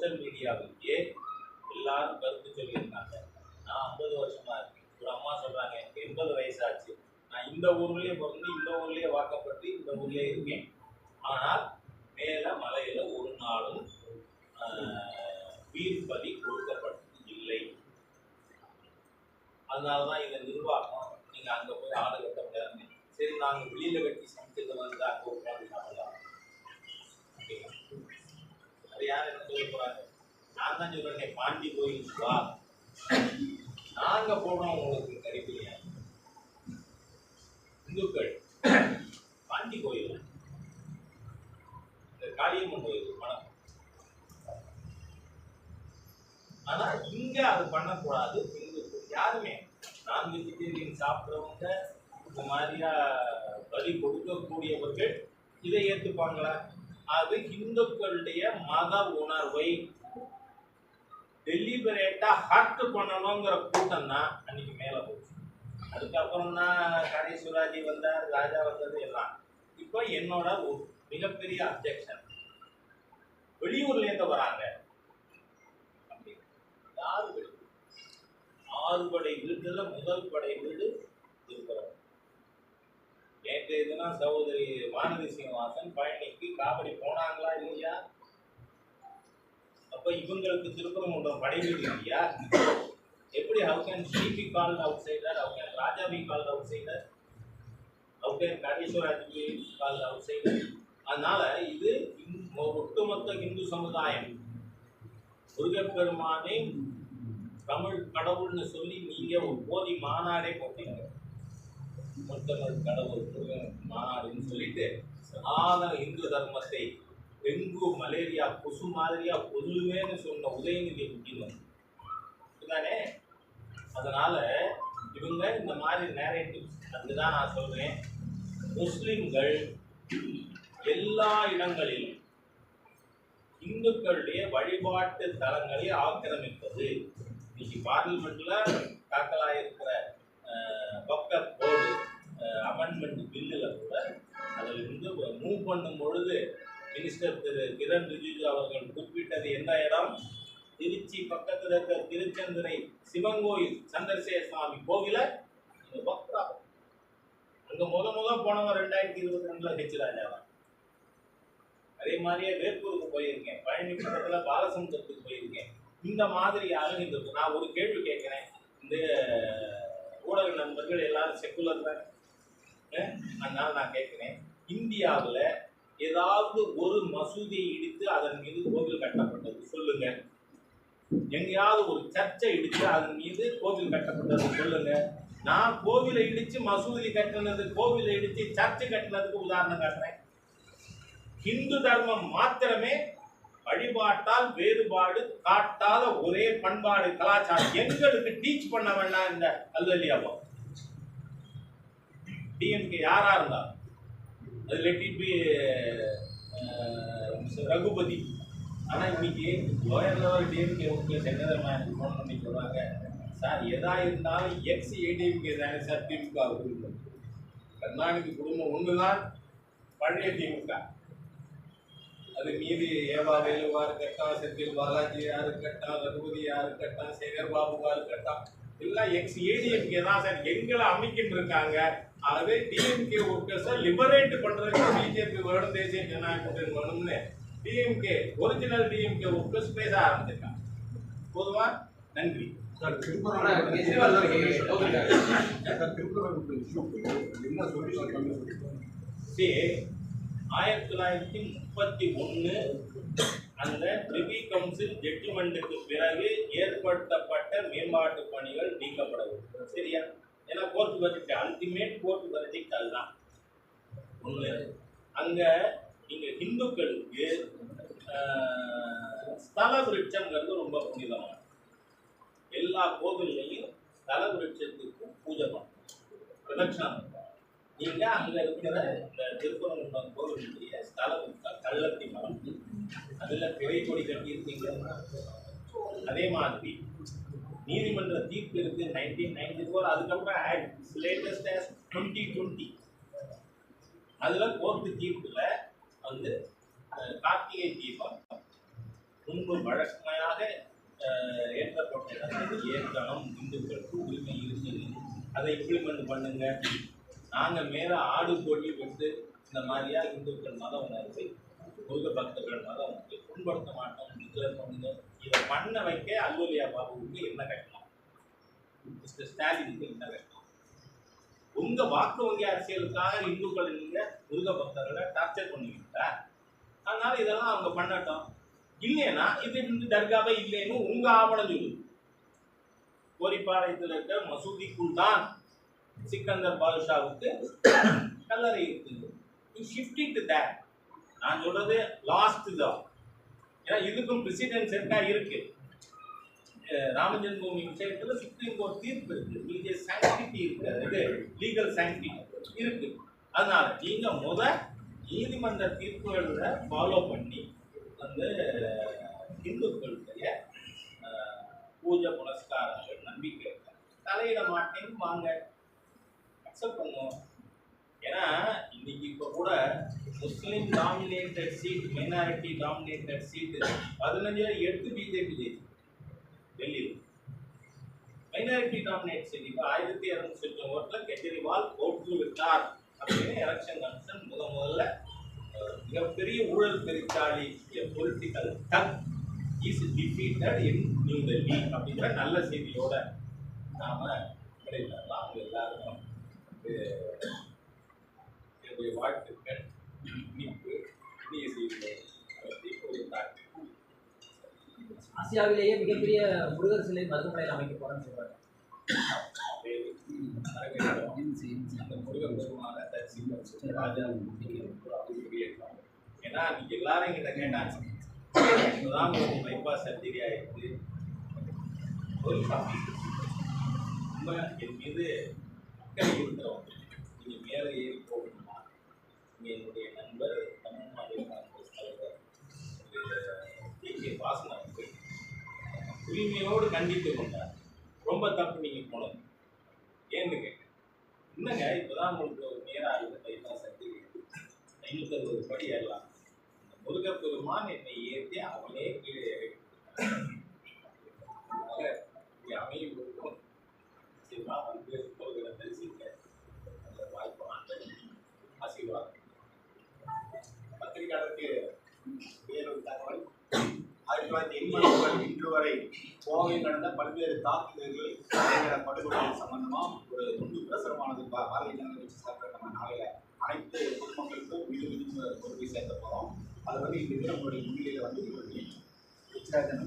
Social மீடியாவுக்கு எல்லாரும் கருத்து சொல்லியிருந்தாங்க. நான் ஐம்பது வருஷமா இருக்கேன். ஒரு அம்மா சொல்றாங்க எனக்கு எண்பது வயசாச்சு. நான் இந்த ஊர்லயே பிறந்து இந்த ஊர்லயே வாக்கப்பட்டு இந்த ஊர்லயே இருக்கேன். ஆனால் மேல மலையில ஒரு நாளும் வீர்பதி கொடுக்கப்பட்டது இல்லை அதனாலதான் இந்த நிர்வாகம் நீங்க அங்க போய் ஆடு கட்ட முடியாது சரி நாங்க வெளியில வெட்டி சமைச்சது வந்து அங்க உட்காந்து சாப்பிடலாம் அப்படிங்களா? அது யார் என்ன சொல்ல போறாங்க? நான் தான் சொல்றேன் பாண்டி கோயில் வா. நாங்க போடுறோம் உங்களுக்கு கறி இந்துக்கள். பாண்டி கோயில். இந்த காளியம்மன் கோயில் பணம். ஆனா இங்க அது பண்ணக்கூடாது. இந்துக்கள் யாருமே. நான் வெஜிடேரியன் சாப்பிட்றவங்க இந்த மாதிரியா பலி கொடுக்கக்கூடியவர்கள் இதை ஏற்றுப்பாங்களா அது இந்துக்களுடைய மத உணர்வை டெலிபரேட்டா ஹர்ட் பண்ணணுங்கிற கூட்டம் தான் அன்னைக்கு மேல போச்சு. அதுக்கப்புறம் தான் கணேஸ்வராஜி வந்தார் ராஜா வந்தது எல்லாம். இப்போ என்னோட ஒரு மிகப்பெரிய அப்ஜெக்ஷன் வெளியூர்ல இருந்து வராங்க. அப்படி. ஆறு படை வீட்டுல முதல் படை வீடு நேற்று இதுனா சகோதரி வானதி சீனிவாசன் பழனிக்கு காவடி போனாங்களா இல்லையா? அப்போ இவங்களுக்கு திருப்பரங்குன்றம் படைவீடு இல்லையா? எப்படி how can she be called outsider how can Raja be called outsider how can Kadeswaraj be called outsider அதனால இது இந்~ ஒட்டுமொத்த இந்து சமுதாயம். முருகப்பெருமானை தமிழ் கடவுள்னு சொல்லி நீங்கள் ஒரு போதி மாநாடே போட்டீங்க. முத்தமிழ் கடவுள் முருகன் மாநாடுன்னு சொல்லிட்டு சனாதன இந்து தர்மத்தை டெங்கு மலேரியா கொசு மாதிரியா பொதுவேன்னு சொன்ன உதயநிதி முக்கியம்? தானே அதனால இவங்க இந்த மாதிரி நேரேட்டிவ்ஸ் அதுதான் நான் சொல்றேன். முஸ்லிம்கள் எல்லா இடங்களிலும் இந்துக்களுடைய வழிபாட்டு தலங்களை ஆக்கிரமிப்பது. இன்னைக்கு பார்லிமெண்ட்ல தாக்கலாயிருக்கிற பக்கர் அமெண்ட்மெண்ட் பில்லில் கூட அதில் இருந்து மூவ் பண்ணும் பொழுது மினிஸ்டர் திரு கிரண் ரிஜிஜு அவர்கள் குறிப்பிட்டது என்ன இடம்? திருச்சி பக்கத்தில் இருக்கிற திருச்செந்துரை சிவன் கோயில் சந்திரசேகர சுவாமி கோவில இந்த அங்க முத முத போனவன் ரெண்டாயிரத்தி இருபத்தி ரெண்டுல ஹெச் ராஜாவா? அதே மாதிரியே வேப்பூருக்கு போயிருக்கேன். பழனி பக்கத்தில் பாலசமுத்திரத்துக்கு போயிருக்கேன். இந்த மாதிரி யாரும் இந்த நான் ஒரு கேள்வி கேட்குறேன். இந்த ஊடக நண்பர்கள் எல்லாரும் செக்குலர் தான்? அதனால நான் கேட்கிறேன் இந்தியாவில் ஏதாவது ஒரு மசூதியை இடித்து அதன் மீது கோவில் கட்டப்பட்டது சொல்லுங்க. எங்கேயாவது ஒரு சர்ச்சை இடித்து அதன் மீது கோவில் கட்டப்பட்டது சொல்லுங்க. நான் கோவிலை இடிச்சு மசூதி கட்டினது கோவிலை இடிச்சு சர்ச்சை கட்டினதுக்கு உதாரணம் காட்டுறேன். ஹிந்து தர்மம் மாத்திரமே வழிபாட்டால் வேறுபாடு காட்டாத ஒரே பண்பாடு கலாச்சாரம். எங்களுக்கு டீச் பண்ண வேண்டாம் இந்த அல்லலியாவோ டிஎம்கே யாராக இருந்தா அது லெட் பி ரகுபதி. ஆனால் இன்னைக்கு லோயர் லெவல் டிஎம்கே ஓகே சென்னதர்மா எனக்கு ஃபோன் பண்ணி சொல்கிறாங்க சார் எதா இருந்தாலும் எக்ஸ் ஏடிஎம்கே தானே சார் திமுக குடும்பம் கருணாநிதி குடும்பம் ஒன்று தான் பழைய திமுக அது மீதி ஏவா வேலுவா இருக்கட்டும் செந்தில் பாலாஜியாக இருக்கட்டும் ரகுபதியாக இருக்கட்டும் சேகர் பாபுவா இருக்கட்டும் எல்லாம் எக்ஸ் ஏடிஎம்கே தான் சார். எங்களை அமைக்கிட்டு இருக்காங்க. ஆகவே டிஎம்கே ஒர்க்கர்ஸை லிபரேட் பண்றதுக்கு பிஜேபி வேணும் தேசிய ஜனநாயக கூட்டணி வேணும்னு டிஎம்கே ஒரிஜினல் டிஎம்கே ஒர்க்கர்ஸ் பேச ஆரம்பிச்சிருக்காங்க. பொதுவா நன்றி. ஆயிரத்தி தொள்ளாயிரத்தி முப்பத்தி ஒன்று அந்த பிரிவி கவுன்சில் ஜட்ஜ்மெண்ட்டுக்கு பிறகு ஏற்படுத்தப்பட்ட மேம்பாட்டு பணிகள் நீக்கப்பட வேண்டும் சரியா? ஏன்னா court verdict ultimate court verdict அதுதான். ஒன்று அங்கே இங்கே ஹிந்துக்களுக்கு ஸ்தல விருட்சங்கிறது ரொம்ப புனிதமானது. எல்லா கோவில்லையும் ஸ்தல விருட்சத்துக்கும் பூஜை பண்ணணும் பிரதட்சணம் நீங்கள் அங்கே இருக்கிற இந்த திருப்பரங்குன்றம் கோவிலுடைய ஸ்தல விருட்சம் கள்ளத்தி மரம் அதில் திரை கொடி கட்டி இருக்கீங்கன்னா அதே மாதிரி நீதிமன்ற தீர்ப்பு இருக்கு நைன்டீன் நைன்டி ஃபோர் அதுக்கப்புறம் ஆக்ட் லேட்டஸ்ட் டுவெண்ட்டி டுவெண்ட்டி அதில் கோர்ட்டு தீர்ப்பில் வந்து கார்த்திகை தீபம் முன்பு வழக்கமாக ஏற்றப்பட்ட இடத்தை இந்துக்களுக்கு உரிமை இருக்குது அதை இம்ப்ளிமெண்ட் பண்ணுங்க. நாங்கள் மேலே ஆடு கோழி விட்டு இந்த மாதிரியா இந்துக்கள் மத உணர்வை முருக பக்தர்கள் மத புண்படுத்த மாட்டோம் டிக்ளேர் இதை பண்ண வைக்க அல்லூரியா பாபுவுக்கு என்ன கட்டணம் மிஸ்டர் ஸ்டாலினுக்கு என்ன கட்டணம் உங்க வாக்கு வங்கி அரசியலுக்காக இந்துக்கள் நீங்க முருக பக்தர்களை டார்ச்சர் பண்ணுவீங்களா அதனால இதெல்லாம் அவங்க பண்ணட்டும் இல்லைன்னா இது இந்த தர்காவே இல்லைன்னு உங்க ஆவணம் சொல்லுது கோரிப்பாளையத்தில் இருக்க மசூதிக்குள் தான் சிக்கந்தர் பாதுஷாவுக்கு கல்லறை இருக்குது ஷிஃப்டிங் டு தேட் நான் சொல்றது லாஸ்ட் தான். ஏன்னா இதுக்கும் பிரசிடென்ஸ் இருக்கா இருக்கு? அஹ் ராமஜென்ம பூமி விஷயத்துல சுப்ரீம் கோர்ட் தீர்ப்பு இருக்கு. நீங்க சாங்டிட்டி இருக்கு லீகல் சாங்டிட்டி இருக்கு. அதனால நீங்க முத நீதிமன்ற தீர்ப்புகளை ஃபாலோ பண்ணி வந்து இந்துக்களுடைய பூஜை புனஸ்காரங்கள் நம்பிக்கை தலையிட மாட்டேன்னு வாங்க. அக்செப்ட் பண்ணுவோம். ஏன்னா இன்னைக்கு இப்போ கூட Muslim dominated seat minority dominated seat பதினஞ்சு எடுத்து பிஜேபி ஜெயிச்சு டெல்லியில். மைனாரிட்டி டாமினேட் சீட் இப்போ ஆயிரத்தி இரநூத்தி சொச்சம் ஓட்டில் கெஜ்ரிவால் தோற்று விட்டார் அப்படின்னு எலெக்ஷன் கமிஷன் முத முதல்ல மிகப்பெரிய ஊழல் பெருச்சாளி political thug is defeated in New Delhi அப்படிங்கிற நல்ல செய்தியோட நாம கிடைக்கலாம் அவங்க எல்லாருக்கும் என்னுடைய வாழ்த்துக்கள் இனிப்பு இனிய செய்திகள் ஆசியாவிலேயே மிகப்பெரிய முருகர் சிலை மருத்துவமனையில் அமைக்க போறேன்னு சொல்றாங்க. அந்த முருகன் பெருமான ராஜா ஏன்னா நீங்க எல்லாரும் கிட்ட கேட்டாங்க. இப்பதான் பைபாஸ் சர்ஜரி காப்பி ரொம்ப என் மீது அக்கறை நீங்க மேலே ஏறி நீங்க என்னுடைய நண்பர் தமிழ் மாநில காங்கிரஸ் தலைவர் திரு கே வாசன் அவர்கள். உரிமையோடு கண்டித்து கொண்டார். ரொம்ப தப்பு நீங்கள் போனது. ஏன்னு கேட்டேன். என்னங்க இப்போதான் உங்களுக்கு ஒரு நேரம் ஆகுது பைபாஸ் சர்டிஃபிகேட் ஐநூத்தி அறுபது படி ஏறலாம் இந்த முருகப்பெருமான் என்னை ஏற்றி அவனே கீழே இறக்கிட்டான். அதனால இங்கே அமையும் இருக்கும் சிவா வந்து முருகனை தரிசிக்க அந்த வாய்ப்பு ஆசீர்வாதம். பத்திரிகையாளருக்கு வேறொரு தகவல். ஆயிரத்தி தொள்ளாயிரத்தி எண்பது முதல் இன்று வரை கோவை நடந்த பல்வேறு தாக்குதல்கள் நடைபெற படுகொலைகள் ஒரு துண்டு பிரசுரமானது பாரதிய ஜனதா கட்சி சார்பில் நம்ம நாளையில அனைத்து பொதுமக்களுக்கும் வீடு வீடு கொண்டு போய் சேர்க்க போகிறோம் அது வந்து இந்த நம்மளுடைய முன்னிலையில் வந்து ரிச்சராஜன்